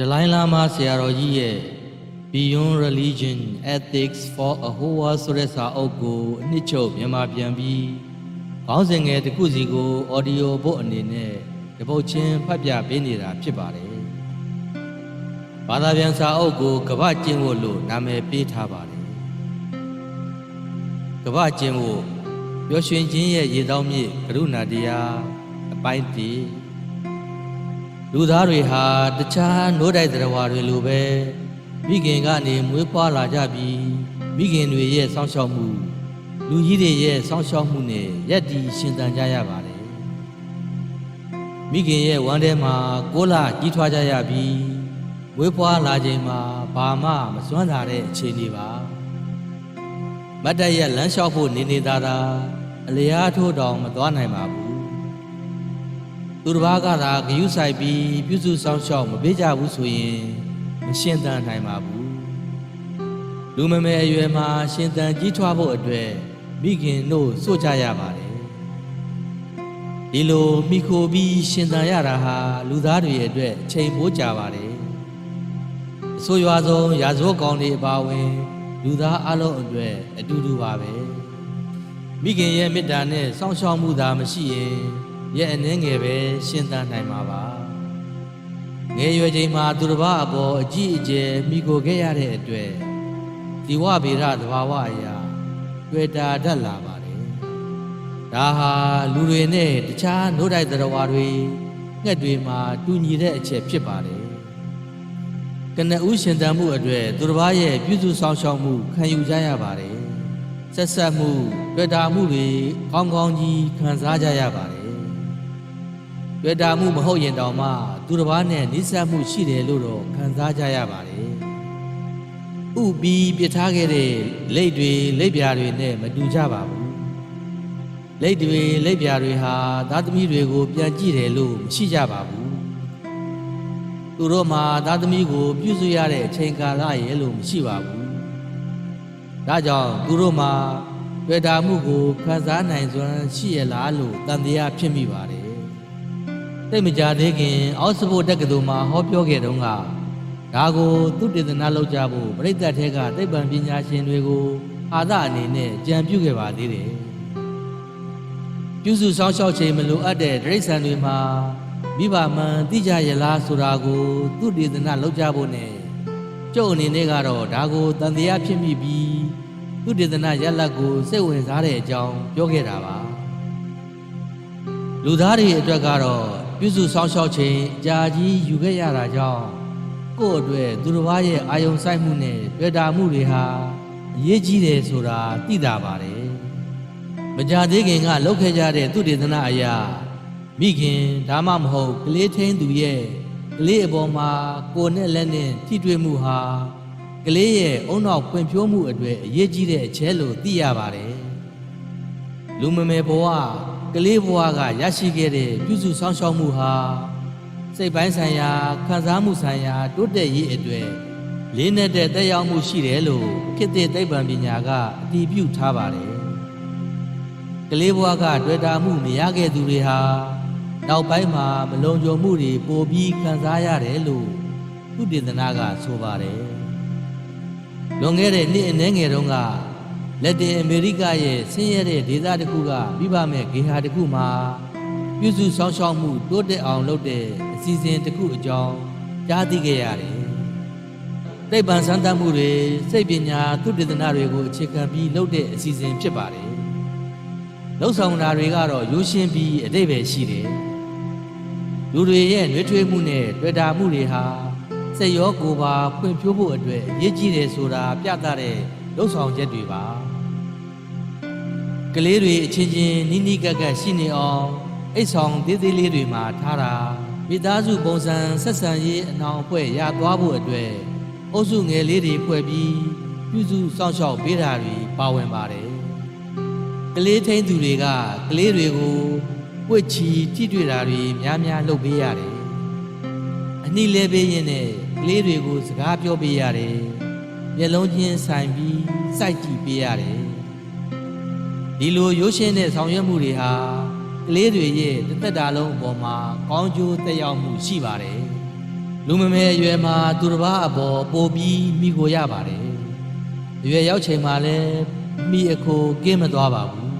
ဒလိုင်းလာမဆရာတော်ကြီးရဲ့ Beyond Religion Ethics for a Whole World ဆိုတဲ့စာအုပ်ကိုအနှစ်ချုပ်မြန်မာပြန်ပြီးခေါင်းစဉ်ငယ်တစ်ခုစီကို audio book အနေနဲ့တပုတ်ချင်းဖတ်ပြပေးနေတာဖြစ်ပါတယ်။ဘာသာပြန်စာအုပ်ကိုကပ္ပကျင့်ဖို့လို့နာမည်ပေးထားပါတယ်။ကပ္ပကျင့်ဖို့ပျော်ရွှင်ခြင်းရဲ့ရေတောင်းမြစ်ကရုဏာတရားအပိုင်းတည်း လူသားတွေဟာတခြားနိုးတိုက်တရားတွေလိုပဲမိခင်ကနေမွေးဖွားလာကြပြီးမိခင်တွေရဲ့စောင့်ရှောက်မှုလူကြီးတွေရဲ့စောင့်ရှောက်မှုနဲ့ရက်တည်ရှင်သန်ကြရပါတယ်မိခင်ရဲ့ဝမ်းထဲမှာကိုးလာကြီးထွားကြရပြီးမွေးဖွားလာချိန်မှာဘာမှမစွမ်းသာတဲ့အခြေအနေပါမတ်တရက်လမ်းလျှောက်ဖို့နေနေသာသာအလျားထိုးတောင်မသွားနိုင်ပါဘူး သူတစ်ပါးကသာဂယုဆိုင်ပြီးပြုစုဆောင်ရှောက်မပေးကြဘူးဆိုရင်မရှင်းတန်နိုင်ပါဘူးလူမမဲအရွယ်မှာရှင်းတန်ကြီးထွားဖို့အတွက်မိခင်တို့စိုးကြရပါတယ်ဒီလိုမိခိုပြီးရှင်းတန်ရတာဟာလူသားတွေအတွက်အချိန်ပိုးကြပါတယ်အဆိုရွာဆုံးရာဇဝတ်ကောင်တွေအပါအဝင် လူသားအလုံးအတွက်အတူတူပါပဲမိခင်ရဲ့မေတ္တာနဲ့စောင့်ရှောက်မှုသာမရှိရင် ရဲ့အနှင်းငယ်ပဲရှင်းသန်နိုင်မှာပါငယ်ရွယ်ချိန်မှာသူတစ်ပါးအပေါ်အကြီးအကျယ်မိကိုခဲ့ရတဲ့အတွက်ဒီဝဗေဒသဘာဝအရာတွေ့တာတတ်လာပါတယ်ဒါဟာလူတွေနဲ့တခြားနို့တိုက်တရားတွေငှက်တွေမှာတူညီတဲ့အချက်ဖြစ်ပါတယ်ကနဦးရှင်သန်မှုအတွက်သူတစ်ပါးရဲ့ပြုစုဆောင်ရှောက်မှုခံယူကြရပါတယ်ဆက်ဆက်မှုတွေ့တာမှုတွေကောင်းကောင်းကြီးခံစားကြရပါတယ် တွေ့တာမှုမဟုတ်ရင်တောင်မှသူတစ်ပါးနဲ့နှိစက်မှုရှိတယ်လို့တော့ခံစားကြရပါတယ်။ဥပြီးပြစ်ထားခဲ့တဲ့လိတ်တွေလိတ်ပြာတွေနဲ့မတူကြပါဘူး။လိတ်တွေလိတ်ပြာတွေဟာသားသမီးတွေကို ပြန်ကြည့်တယ်လို့မရှိကြပါဘူး။သူတို့မှာသားသမီးကို ပြုစုရတဲ့အချိန်ကာလရဲ့လို့မရှိပါဘူး။ဒါကြောင့်သူတို့မှာတွေ့တာမှုကိုခံစားနိုင်စွမ်းရှိရလားလို့တန်တရားဖြစ်မိပါတယ်။ သိပ်မကြသေးခင်အောက်စဖို့တက္ကသိုလ်မှာဟောပြောခဲ့တုန်းကဒါကိုသူတေသနာလုပ်ကြဖို့ပြိဿတ်ထဲကသိပ္ပံပညာရှင်တွေကိုအာသအနေနဲ့ကြံပြုခဲ့ပါသေးတယ်။ပြုစုဆောင်ရှောက်ချိန်မလိုအပ်တဲ့ဒိဋ္ဌံတွေမှာမိဘမှန်သိကြရလားဆိုတာကိုသူတေသနာလုပ်ကြဖို့နဲ့ကျုပ်အနေနဲ့ကတော့ဒါကိုတန်တရားဖြစ်မိပြီးသူတေသနာရလတ်ကိုစိတ်ဝင်စားတဲ့အကြောင်းပြောခဲ့တာပါ။လူသားတွေအတွက်ကတော့ ပြုစုဆောင်ရှောက်ခြင်းအကြာကြီးယူခဲ့ရတာကြောင့်ကိုယ့်အတွက်သူတစ်ပါးရဲ့အာယုံဆိုင်မှုနဲ့တွေ့တာမှုတွေဟာအရေးကြီးတယ်ဆိုတာသိတာပါတယ်။မကြသေးခင်ကလောက်ခဲ့ကြတဲ့သူတေသနာအရာမိခင်ဒါမှမဟုတ်ကလေးထင်းသူရဲ့ကလေးအပေါ်မှာကိုယ်နဲ့လက်နဲ့ထိတွေ့မှုဟာကလေးရဲ့အုံနောက်ဖွံ့ဖြိုးမှုအတွေ့အရေးကြီးတဲ့အချက်လို့သိရပါတယ်။လူမမယ်ဘဝ ကလေးဘဝကရရှိခဲ့တဲ့ပြုစုဆောင်ရှောက်မှုဟာစိတ်ပိုင်းဆိုင်ရာခံစားမှုဆိုင်ရာတိုးတက်ရေးအတွေ့လေးနက်တဲ့တက်ရောက်မှုရှိတယ်လို့ခေတ်သစ်သိပ္ပံပညာကအတည်ပြုထားပါတယ်ကလေးဘဝကတွေ့တာမှုမရခဲ့သူတွေဟာနောက်ပိုင်းမှာမလုံခြုံမှုတွေပိုပြီးခံစားရတယ်လို့သူတေသနာကဆိုပါတယ်လွန်ခဲ့တဲ့နှစ်အနည်းငယ်တုန်းက လက်တင်အမေရိကရဲ့ဆင်းရဲတဲ့ဒေသတစ်ခုကမိဘမဲ့ဂေဟာတစ်ခုမှာပြုစုဆောင်ရှောက်မှုတိုးတက်အောင်လုပ်တဲ့အစီအစဉ်တစ်ခုအကြောင်းကြားသိခဲ့ရတယ်။သိပ္ပံစမ်းသပ်မှုတွေစိတ်ပညာသုတေသနတွေကိုအခြေခံပြီးလုပ်တဲ့အစီအစဉ်ဖြစ်ပါတယ်။လှုပ်ဆောင်တာတွေကတော့ရိုးရှင်းပြီးအတိတ်ပဲရှိတယ်။လူတွေရဲ့နှွေးထွေးမှုနဲ့တွေ့တာမှုတွေဟာစိတ်ရောကိုယ်ပါဖွံ့ဖြိုးဖို့အတွက်အရေးကြီးတယ်ဆိုတာပြသတဲ့ လှုပ်ဆောင်ချက်တွေပါကလေးတွေအချင်းချင်းနီးနီးကပ်ကပ်ရှိနေအောင်အိတ်ဆောင်သေးသေးလေးတွေမှာထားတာမိသားစုပုံစံဆက်ဆံရေးအနောင်အဖွဲ့ရသွားဖို့အတွက်အုပ်စုငယ်လေးတွေဖွဲ့ပြီးပြုစုစောင့်ရှောက်ပေးတာတွေပါဝင်ပါတယ်ကလေးထိန်သူတွေကကလေးတွေကိုပွက်ချီထိတွေ့တာတွေများများလုပ်ပေးရတယ်အနည်းလဲပေးရင်နဲ့ကလေးတွေကိုစကားပြောပေးရတယ် မျက်လုံးချင်းဆိုင်ပြီးစိုက်ကြည့်ပေးရတယ်ဒီလိုရိုးရှင်းတဲ့ဆောင်ရွက်မှုတွေဟာကလေးတွေရဲ့တစ်သက်တာလုံးအပေါ်မှာကောင်းကျိုးသက်ရောက်မှုရှိပါတယ်လူမမဲအရွယ်မှာသူတစ်ပါးအပေါ်ပိုပြီးမိကိုရပါတယ်အရွယ်ရောက်ချိန်မှာလည်းမိအခိုကင်းမသွားပါဘူး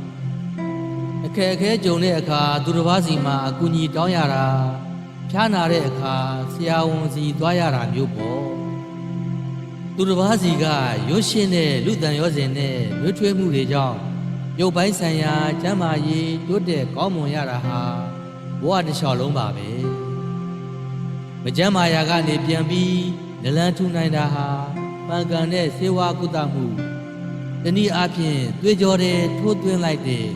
အခက်အခဲကြုံတဲ့အခါသူတစ်ပါးစီမှာအကူအညီတောင်းရတာဖျားနာတဲ့အခါဆရာဝန်စီသွားရတာမျိုးပေါ့ သူတစ်ပါးစီကရွှရှင်းတဲ့လူတန်ရောစဉ်နဲ့ရွှေထွေးမှုတွေကြောင့်ရုပ်ပိုင်းဆိုင်ရာကျန်းမာရေးတိုးတက်ကောင်းမွန်ရတာဟာဘဝတစ်လျှောက်လုံးပါပဲမကြမ်းမာယာကနေပြန်ပြီးနလန်ထူနိုင်တာဟာပန်ကန်တဲ့စေဝါကုသမှုတနည်းအားဖြင့်သွေးကြောတဲ့ထိုးသွင်းလိုက်တဲ့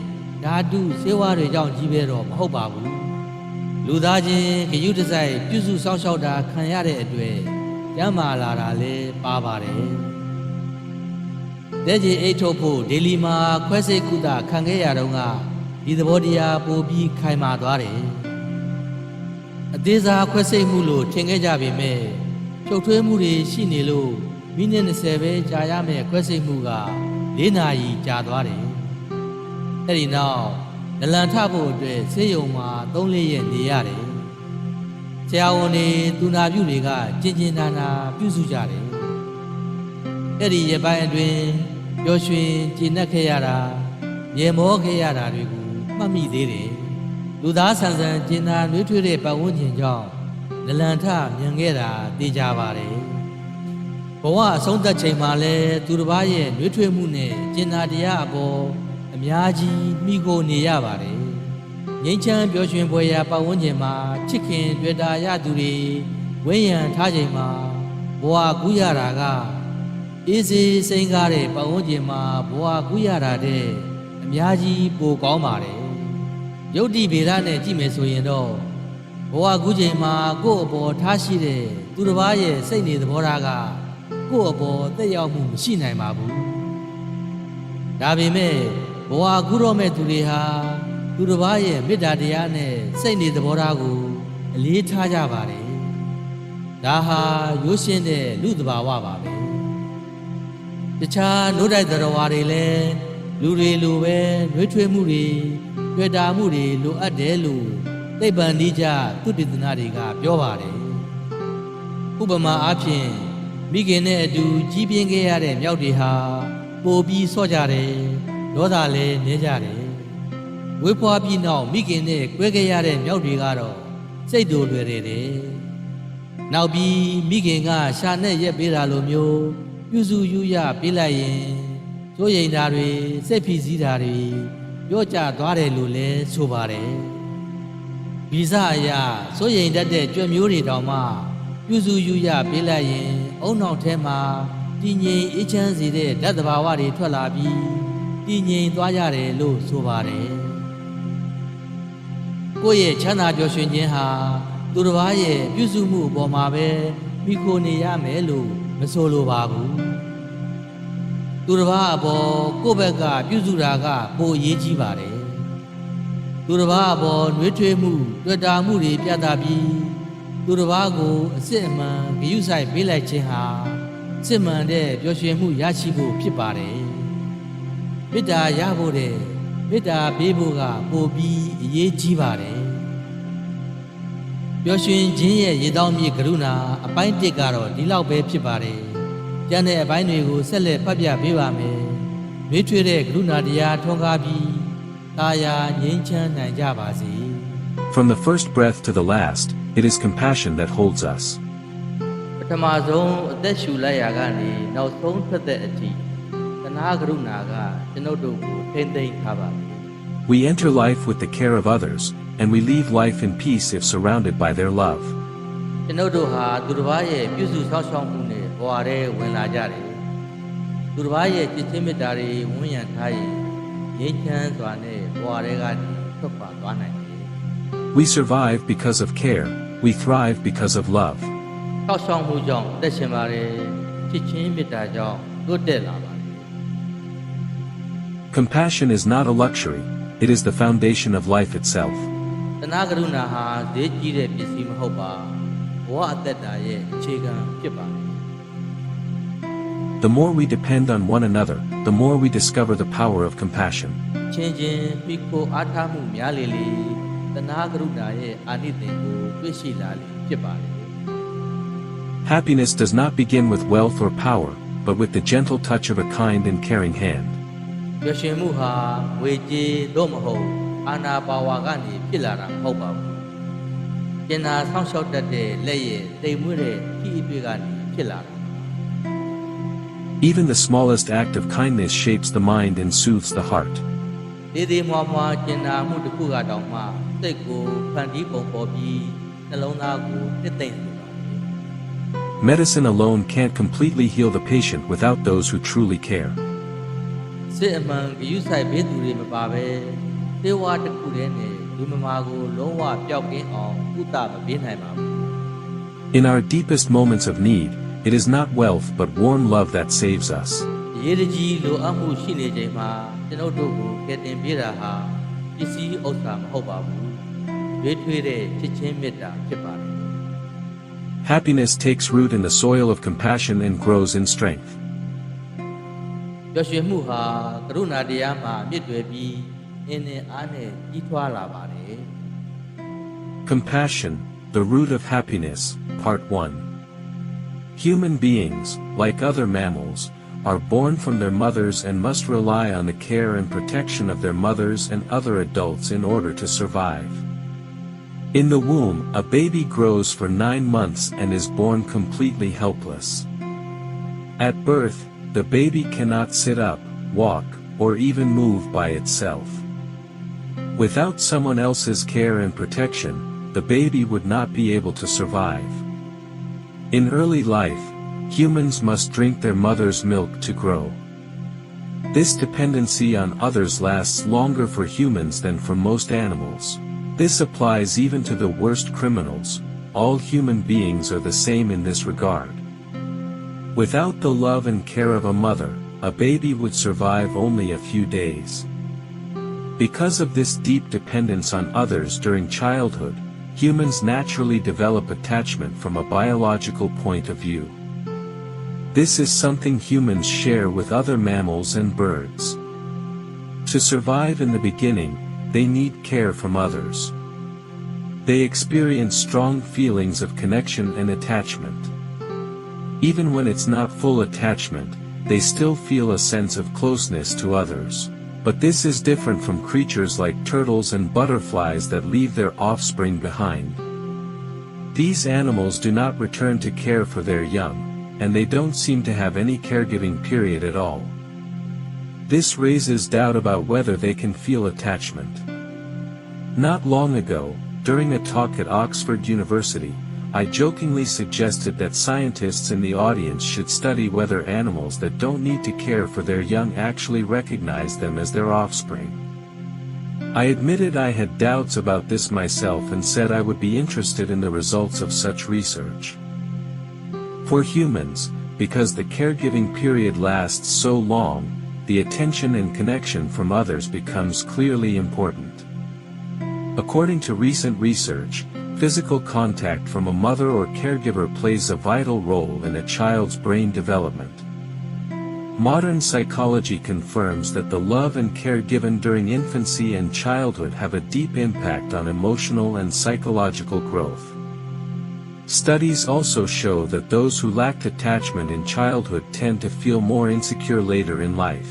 ဓာတုစေဝါတွေကြောင့်ကြီးပဲတော့မဟုတ်ပါဘူးလူသားချင်းဂယုတစိုက်ပြုစုစောင့်ရှောက်တာခံရတဲ့အတွ က်ကျမ်းမာလာတာလည်းပါပါတယ်တဲ့ကြီးအိတ်ထုတ်ဖို့ဒေလီမှာခွဲစိတ်ကုသခံခဲ့ရတော့ကဒီသဘောတရားပိုပြီးခိုင်မာသွားတယ်အသေးစားခွဲစိတ်မှုလို့ထင်ခဲ့ကြပေမဲ့ဖြုတ်ထွေးမှုတွေရှိနေလို့မိနစ်20ပဲကြာရမယ့်ခွဲစိတ်မှုက၄နာရီကြာသွားတယ်။အဲ့ဒီနောက်နလန်ထဖို့အတွက်ဆေးရုံမှာ၃လရက်နေရတယ်။ ဆရာဝန်တွေသူနာပြုတွေကကြင်ကြင်နာနာပြုစုကြတယ်။အဲ့ဒီရပိုင်းအတွင်းပျော်ရွှင်ကျေနပ်ခဲ့ရတာရေမောခဲ့ရတာတွေကိုမှတ်မိသေးတယ်။လူသားဆန်ဆန်ကျင်နာနှွေးထွေးတဲ့ပတ်ဝန်းကျင်ကြောင့်နလန်ထမြန်ခဲ့တာသိကြပါတယ်ဘဝအဆုံးသတ်ချိန်မှာလဲသူတစ်ပါးရဲ့နှွေးထွေးမှုနဲ့ကျင်နာတရားအပေါ်အများကြီးမိကိုနေရပါတယ် ငိမ့်ချမ်းပျော်ရွှင်ဖွယ်ရာပတ်ဝန်းကျင်မှာချစ်ခင်တွေ့တာရသူတွေဝိညာဉ်ထားချိန်မှာဘဝကူးရတာကအေးစေးစိမ်ကားတဲ့ပတ်ဝန်းကျင်မှာဘဝကူးရတာတဲ့အများကြီးပိုကောင်းပါတယ်ယုတ်တိဗေဒနဲ့ကြည့်မယ်ဆိုရင်တော့ဘဝကူးချိန်မှာကိုယ့်အပေါ်ထားရှိတဲ့သူတစ်ပါးရဲ့စိတ်နေသဘောထားကကိုယ့်အပေါ်သက်ရောက်မှုမရှိနိုင်ပါဘူး။ဒါပေမဲ့ဘဝကူးတော့မဲ့သူတွေဟာ သူတစ်ပါးရဲ့မေတ္တာတရားနဲ့စိတ်နေသဘောထားကိုအလေးထားကြပါတယ်။ဒါဟာရိုးရှင်းတဲ့လူသဘာဝပါပဲ။တခြားနိုးတိုက်တော်ဝါတွေလည်းလူတွေလိုပဲနှွေးထွေးမှုတွေတွေ့တာမှုတွေလိုအပ်တယ်လို့သိပ္ပံနည်းကျသုတေသနတွေကပြောပါတယ်ဥပမာအားဖြင့်မိခင်နဲ့အတူကြီးပြင်းခဲ့ရတဲ့မြောက်တွေဟာပိုပြီးဆော့ကြတယ်ဒေါသလည်းနေကြတယ် ဝေးဖွားပြီးနောက်မိခင်နဲ့ကွဲခဲ့ရတဲ့မြောက်တွေကတော့စိတ်တူလွယ်တယ်တယ်နောက်ပြီးမိခင်ကရှာနဲ့ရက်ပေးတာလိုမျိုးပြုစုယူရပေးလိုက်ရင်စိုးရိမ်တာတွေစိတ်ဖိစီးတာတွေပြောကြသွားတယ်လို့လည်းဆိုပါတယ်ဗီဇအရာစိုးရိမ်တတ်တဲ့ကြွက်မျိုးတွေတောင်မှပြုစုယူရပေးလိုက်ရင် အုံနောက်ထဲမှာတည်ငြိမ်အေးချမ်းစေတဲ့ဓာတ်သဘာဝတွေထွက်လာပြီးတည်ငြိမ်သွားရတယ်လို့ဆိုပါတယ် ကိုယ့်ရဲ့ချမ်းသာပျော်ရွှင်ခြင်းဟာသူတစ်ပါးရဲ့ပြုစုမှုအပေါ်မှာပဲမိခိုနေရမယ်လို့မဆိုလိုပါဘူးသူတစ်ပါးအပေါ်ကိုယ့်ဘက်ကပြုစုတာကပိုအရေးကြီးပါတယ်သူတစ်ပါးအပေါ်နှွေးထွေးမှုတွေ့တာမှုတွေပြသပြီးသူတစ်ပါးကိုအစ်စ်အမှန်ဂရုစိုက်ပေးလိုက်ခြင်းဟာစစ်မှန်တဲ့ပျော်ရွှင်မှုရရှိဖို့ဖြစ်ပါတယ်မေတ္တာရဖို့တဲ့ မေတ္တာပေးဖို့ကပိုပြီးအရေးကြီးပါတယ်ပျော်ရွှင်ခြင်းရဲ့ရေတောင်းမြေကရုဏာအပိုင်းတစ်ကတော့ဒီလောက်ပဲဖြစ်ပါတယ်ကျန်တဲ့အပိုင်းတွေကိုဆက်လက်ဖတ်ပြပေးပါမယ်။ရွေးထွေးတဲ့ကရုဏာတရားထွန်းကားပြီးတာယာငြိမ်းချမ်းနိုင်ကြပါစေ From the first breath to the last, it is compassion that holds us. ။ပထမဆုံးအသက်ရှူလိုက်ရာကနေနောက်ဆုံးထွက်တဲ့အထိ We enter life with the care of others, and we leave life in peace if surrounded by their love. We survive because of care, we thrive because of love. Compassion is not a luxury, it is the foundation of life itself. သနာကရုဏာဟာဈေးကြီးတဲ့ပစ္စည်းမဟုတ်ပါဘဝအသက်တာရဲ့အခြေခံဖြစ်ပါတယ် The more we depend on one another, the more we discover the power of compassion. ချင်းချင်းပြီးကိုအားထားမှုများလေလေသနာကရုဏာရဲ့အာနိသင်ကိုတွေ့ရှိလာလေဖြစ်ပါတယ် Happiness does not begin with wealth or power, but with the gentle touch of a kind and caring hand. ပျော်ရွှင်မှုဟာငွေကြေးတော့မဟုတ်အာနာပါဝါကနေဖြစ်လာတာမဟုတ်ပါဘူးကျင်နာဆောင်းလျှောက်တတ်တဲ့လက်ရဲ့တိမ်မွေ့တဲ့ခီးအတွေ့ကနေဖြစ်လာတာ Even the smallest act of kindness shapes the mind and soothes the heart. ဒေဒီမွားမွားကျင်နာမှုတစ်ခုကတောင်မှစိတ်ကိုဖန်တီးပုံပေါ်ပြီးနှလုံးသားကိုတစ်သိမ့်စေပါတယ် Medicine alone can't completely heal the patient without those who truly care. စစ်အမှန်ဂယုဆိုင်ဘေးသူတွေမပါပဲသေဝါတစ်ခုတည်းနဲ့လူမမာကိုလုံးဝပျောက်ကင်းအောင်ကုသမပေးနိုင်ပါဘူး In our deepest moments of need, it is not wealth but warm love that saves us. ရေးတကြီးလိုအပ်မှုရှိနေချိန်မှာကျွန်ုပ်တို့ကိုကယ်တင်ပေးတာဟာပစ္စည်းဥစ္စာမဟုတ်ပါဘူးရွေးထွေးတဲ့ချစ်ချင်းမေတ္တာဖြစ်ပါတယ် Happiness takes root in the soil of compassion and grows in strength. ပျော်ရွှင်မှုဟာကရုဏာတရားမှာမြင့်တွယ်ပြီးအင်းနဲ့အားနဲ့ကြီးထွားလာပါတယ် Compassion, the root of happiness, Part 1. Human beings, like other mammals, are born from their mothers and must rely on the care and protection of their mothers and other adults in order to survive. In the womb, a baby grows for nine months and is born completely helpless. At birth, the baby cannot sit up, walk, or even move by itself. Without someone else's care and protection, the baby would not be able to survive. In early life, humans must drink their mother's milk to grow. This dependency on others lasts longer for humans than for most animals. This applies even to the worst criminals, all human beings are the same in this regard. Without the love and care of a mother, a baby would survive only a few days. Because of this deep dependence on others during childhood, humans naturally develop attachment from a biological point of view. This is something humans share with other mammals and birds. To survive in the beginning, they need care from others. They experience strong feelings of connection and attachment. Even when it's not full attachment, they still feel a sense of closeness to others. But this is different from creatures like turtles and butterflies that leave their offspring behind. These animals do not return to care for their young, and they don't seem to have any caregiving period at all. This raises doubt about whether they can feel attachment. Not long ago, during a talk at Oxford University, I jokingly suggested that scientists in the audience should study whether animals that don't need to care for their young actually recognize them as their offspring. I admitted I had doubts about this myself and said I would be interested in the results of such research. For humans, because the caregiving period lasts so long, the attention and connection from others becomes clearly important. According to recent research, physical contact from a mother or caregiver plays a vital role in a child's brain development. Modern psychology confirms that the love and care given during infancy and childhood have a deep impact on emotional and psychological growth. Studies also show that those who lacked attachment in childhood tend to feel more insecure later in life.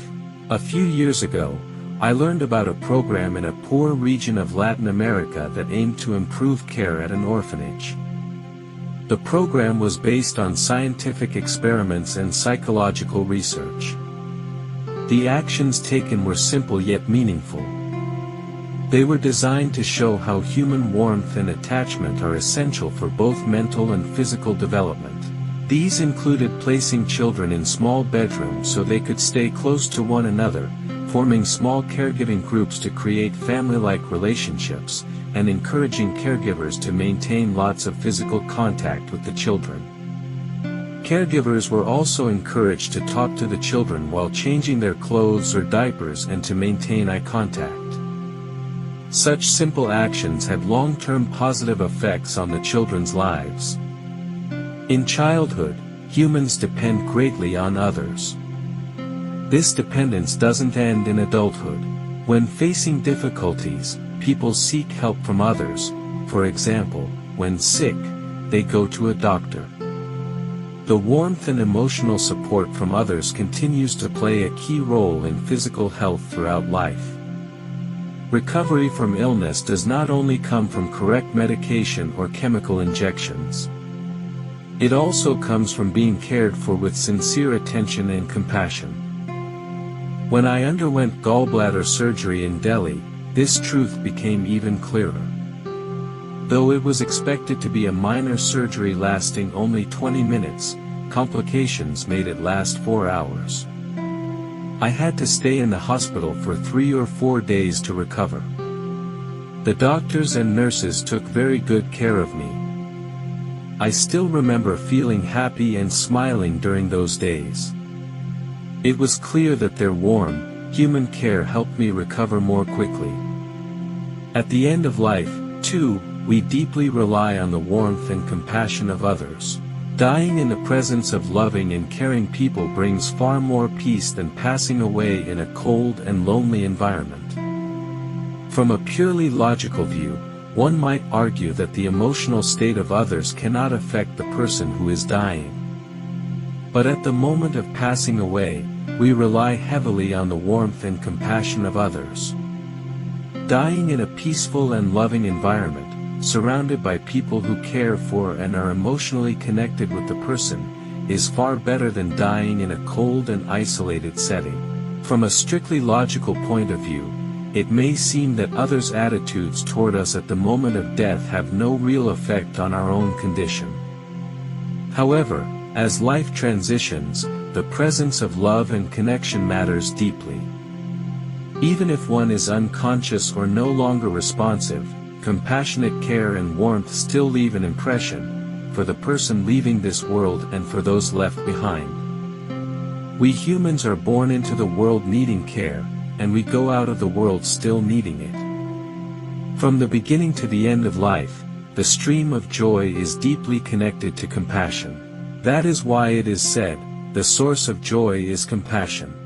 A few years ago, I learned about a program in a poor region of Latin America that aimed to improve care at an orphanage. The program was based on scientific experiments and psychological research. The actions taken were simple yet meaningful. They were designed to show how human warmth and attachment are essential for both mental and physical development. These included placing children in small bedrooms so they could stay close to one another, forming small caregiving groups to create family-like relationships, and encouraging caregivers to maintain lots of physical contact with the children. Caregivers were also encouraged to talk to the children while changing their clothes or diapers and to maintain eye contact. Such simple actions had long-term positive effects on the children's lives. In childhood, humans depend greatly on others. This dependence doesn't end in adulthood. When facing difficulties, people seek help from others, for example, when sick, they go to a doctor. The warmth and emotional support from others continues to play a key role in physical health throughout life. Recovery from illness does not only come from correct medication or chemical injections. It also comes from being cared for with sincere attention and compassion. When I underwent gallbladder surgery in Delhi, this truth became even clearer. Though it was expected to be a minor surgery lasting only 20 minutes, complications made it last 4 hours. I had to stay in the hospital for 3 or 4 days to recover. The doctors and nurses took very good care of me. I still remember feeling happy and smiling during those days. It was clear that their warm, human care helped me recover more quickly. At the end of life, too, we deeply rely on the warmth and compassion of others. Dying in the presence of loving and caring people brings far more peace than passing away in a cold and lonely environment. From a purely logical view, one might argue that the emotional state of others cannot affect the person who is dying. But at the moment of passing away, we rely heavily on the warmth and compassion of others. Dying in a peaceful and loving environment, surrounded by people who care for and are emotionally connected with the person, is far better than dying in a cold and isolated setting. From a strictly logical point of view, it may seem that others' attitudes toward us at the moment of death have no real effect on our own condition. However, as life transitions, the presence of love and connection matters deeply. Even if one is unconscious or no longer responsive, compassionate care and warmth still leave an impression, for the person leaving this world and for those left behind. We humans are born into the world needing care, and we go out of the world still needing it. From the beginning to the end of life, the stream of joy is deeply connected to compassion. That is why it is said, the source of joy is compassion.